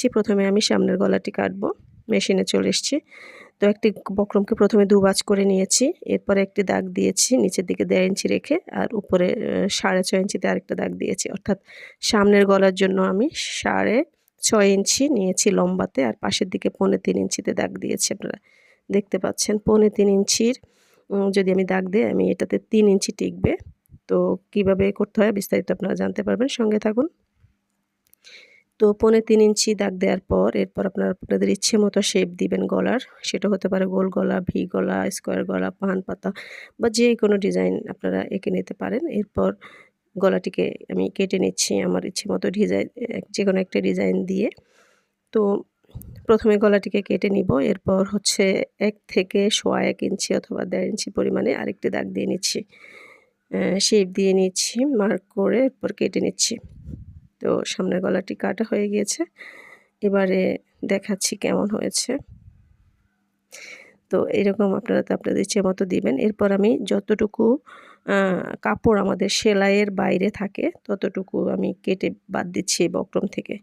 নিচ্ছি প্রথমে আমি সামনের গলাটি কাটবো, মেশিনে চলে এসেছি। তো একটি বক্রমকে প্রথমে দু বাজ করে নিয়েছি, এরপরে একটি দাগ দিয়েছি, নিচের দিকে দেড় ইঞ্চি রেখে, আর উপরে সাড়ে ছয় ইঞ্চিতে আরেকটা দাগ দিয়েছি। অর্থাৎ সামনের গলার জন্য আমি সাড়ে ছয় ইঞ্চি নিয়েছি লম্বাতে, আর পাশের দিকে পৌনে তিন ইঞ্চিতে দাগ দিয়েছি আপনারা দেখতে পাচ্ছেন। পৌনে তিন ইঞ্চির যদি আমি দাগ দিই, আমি এটাতে তিন ইঞ্চি টিকবে। তো কীভাবে করতে হয় বিস্তারিত আপনারা জানতে পারবেন। সঙ্গে থাকুন। তো পনে তিন ইঞ্চি দাগ দেওয়ার পর এরপর আপনারা আপনাদের ইচ্ছে মতো শেপ দিবেন গলার। সেটা হতে পারে গোল গলা ভি গলা স্কোয়ার গলা পান পাতা বা যে কোনো ডিজাইন আপনারা এঁকে নিতে পারেন। এরপর গলাটিকে আমি কেটে নিচ্ছি আমার ইচ্ছে মতো ডিজাইন যে কোনো একটা ডিজাইন দিয়ে। তো প্রথমে গলাটিকে কেটে নিব। এরপর হচ্ছে এক থেকে সোয়া এক ইঞ্চি অথবা দেড় ইঞ্চি পরিমাণে আরেকটি দাগ দিয়ে নিচ্ছি। শেপ দিয়ে নিচ্ছি মার্ক করে এরপর কেটে নিচ্ছি। তো সামনের গলাটি কাটা হয়ে গিয়েছে। এবারে দেখাচ্ছি কেমন হয়েছে। তো এরকম আপনারা তো আপনাদের ইচ্ছে মতো দিবেন। এরপর আমি যতটুকু কাপড় আমাদের সেলাইয়ের বাইরে থাকে, ততটুকু আমি কেটে বাদ দিচ্ছি এই বক্রম থেকে।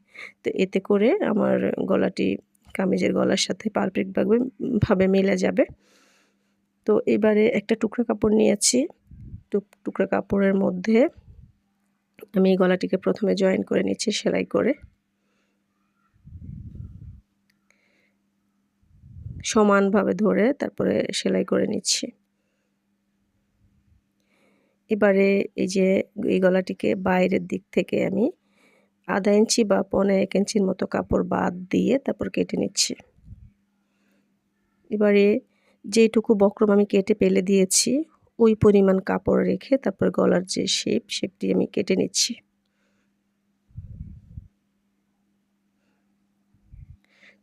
তো এতে করে আমার গলাটি, কামিজের গলার সাথে পারফেক্টভাবে ভাবে মিলে যাবে। তো এবারে একটা টুকরা কাপড় নিয়েছি। টুকরা কাপড়ের মধ্যে আমি এই গলাটিকে প্রথমে জয়েন করে নিচ্ছি, সেলাই করে। সমানভাবে ধরে তারপরে সেলাই করে নিচ্ছি। এবারে এই যে এই গলাটিকে বাইরের দিক থেকে আমি আধা ইঞ্চি বা পনে এক ইঞ্চির মতো কাপড় বাদ দিয়ে তারপর কেটে নিচ্ছি। এবারে যেটুকু বক্রম আমি কেটে পেলে দিয়েছি ওই পরিমাণ কাপড় রেখে তারপর গলার যে শেপ শেপটি আমি কেটে নিচ্ছি।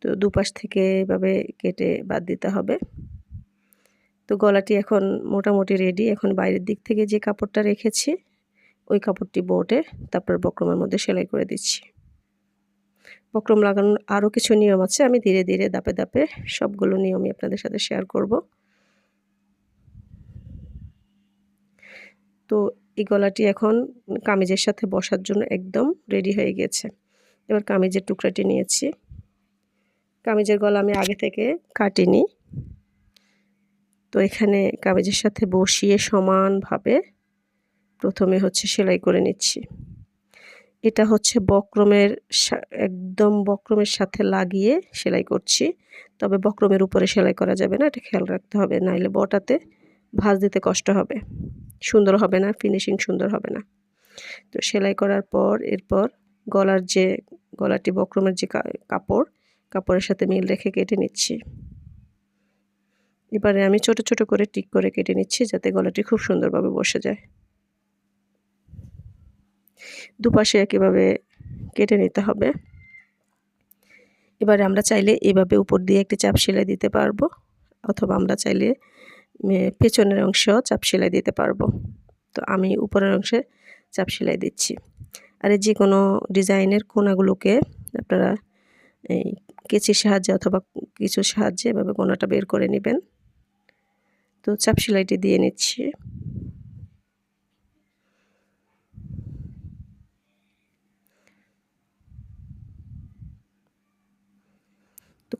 তো দুপাশ থেকে এভাবে কেটে বাদ দিতে হবে। তো গলাটি এখন মোটামুটি রেডি এখন বাইরের দিক থেকে যে কাপড়টা রেখেছি, ওই কাপড়টি বোটে তারপর বক্রমের মধ্যে সেলাই করে দিচ্ছি। বক্রম লাগানোর আরও কিছু নিয়ম আছে। আমি ধীরে ধীরে দাপে দাপে সবগুলো নিয়মই আপনাদের সাথে শেয়ার করব। তো এই গলাটি এখন কামিজের সাথে বসার জন্য একদম রেডি হয়ে গেছে। এবার কামিজের টুকরাটি নিয়েছি। কামিজের গলা আমি আগে থেকে কাটিনি। তো এখানে কামিজের সাথে বসিয়ে সমানভাবে প্রথমে হচ্ছে সেলাই করে নিচ্ছি। এটা হচ্ছে বক্রমের একদম বক্রমের সাথে লাগিয়ে সেলাই করছি। তবে বক্রমের উপরে সেলাই করা যাবে না, এটা খেয়াল রাখতে হবে, নাইলে বটাতে ভাঁজ দিতে কষ্ট হবে। সুন্দর হবে না ফিনিশিং সুন্দর হবে না। তো সেলাই করার পর, এরপর গলার যে, গলাটি বক্রমের যে কাপড়, কাপড়ের সাথে মিল রেখে কেটে নিচ্ছি। এবারে আমি ছোট ছোট করে টিক করে কেটে নিচ্ছি যাতে গলাটি খুব সুন্দরভাবে বসে যায়। দুপাশে একইভাবে কেটে নিতে হবে। এবারে আমরা চাইলে এভাবে উপর দিয়ে একটি চাপ সেলাই দিতে পারব, অথবা আমরা চাইলে পেছনের অংশ চাপ সেলাই দিতে পারব। তো আমি উপরের অংশে চাপ সেলাই দিচ্ছি। আর যে কোনো ডিজাইনের কোনাগুলোকে আপনারা এই কেচির সাহায্যে অথবা কিছু সাহায্যে এভাবে কোনাটা বের করে নেবেন। তো চাপ সেলাইটি দিয়ে নিচ্ছি।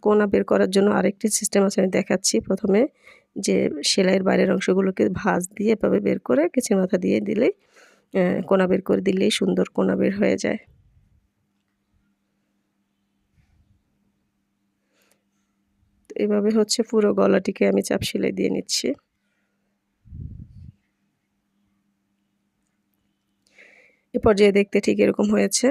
কোনা বের করার জন্য আরেকটি সিস্টেম আছে, আমি দেখাচ্ছি। প্রথমে যে সেলাইয়ের বাইরের অংশগুলোকে ভাঁজ দিয়ে এভাবে বের করে কিছু মাথা দিয়ে দিলেই কোনা বের করে দিলেই সুন্দর কোনা বের হয়ে যায়। এভাবে হচ্ছে পুরো গলাটিকে আমি চাপ সেলাই দিয়ে নিচ্ছি। এ পর্যায়ে দেখতে ঠিক এরকম হয়েছে।